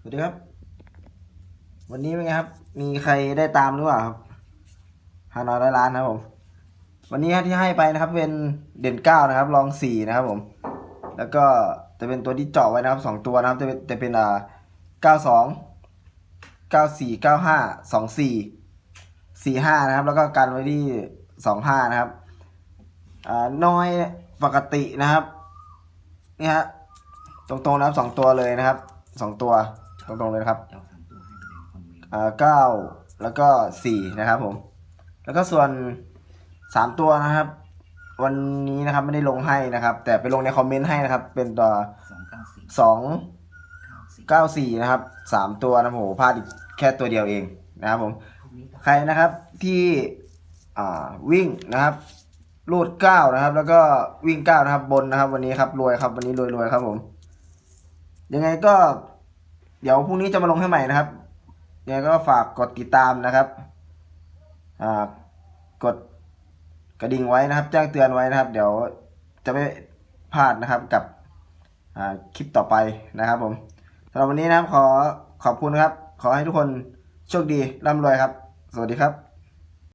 สวัสดีครับ วันนี้เป็นไงครับ มีใครได้ตามหรือเปล่าครับฮานอยร้อยล้านครับผม วันนี้ที่ให้ไปนะครับ เป็นเด่นเก้านะครับรองสี่นะครับผม แล้วก็จะเป็นตัวที่เจาะไว้นะครับสองตัวนะครับ จะเป็นจะเป็นอ่าเก้าสองเก้าสี่เก้าห้าสองสี่สี่ห้านะครับ แล้วก็กันไว้ที่สองห้านะครับอ่าน้อยปกตินะครับนี่ฮะตรงๆนะครับสองตัวเลยนะครับสองตัว ตรงๆเลยนะครับเจ้าสามตัวให้ไปเลยคอมเมนต์อ่าเก้าแล้วก็สี่นะครับผม แล้วก็ส่วนสามตัวนะครับ วันนี้นะครับไม่ได้ลงให้นะครับ แต่ไปลงในคอมเมนต์ให้นะครับ เป็นตัวสองเก้าสี่สองเก้าสี่เก้าสี่นะครับสามตัวนะโหพลาดอีกแค่ตัวเดียวเองนะครับผมพรุ่งนี้ก็ใครนะครับที่อ่าวิ่งนะครับรูดเก้านะครับ แล้วก็วิ่งเก้านะครับบนนะครับ วันนี้ครับรวยครับวันนี้รวยรวยครับผม ยังไงก็ เดี๋ยวพรุ่งนี้จะมาลงให้ใหม่นะครับยังไงก็ฝากกดติดตามนะครับอ่ากดกระดิ่งไว้นะครับ แจ้งเตือนไว้นะครับ เดี๋ยวจะไม่พลาดนะครับกับอ่าคลิปต่อไปนะครับผมสำหรับวันนี้นะครับขอขอบคุณครับ ขอให้ทุกคนโชคดีร่ำรวยครับ สวัสดีครับ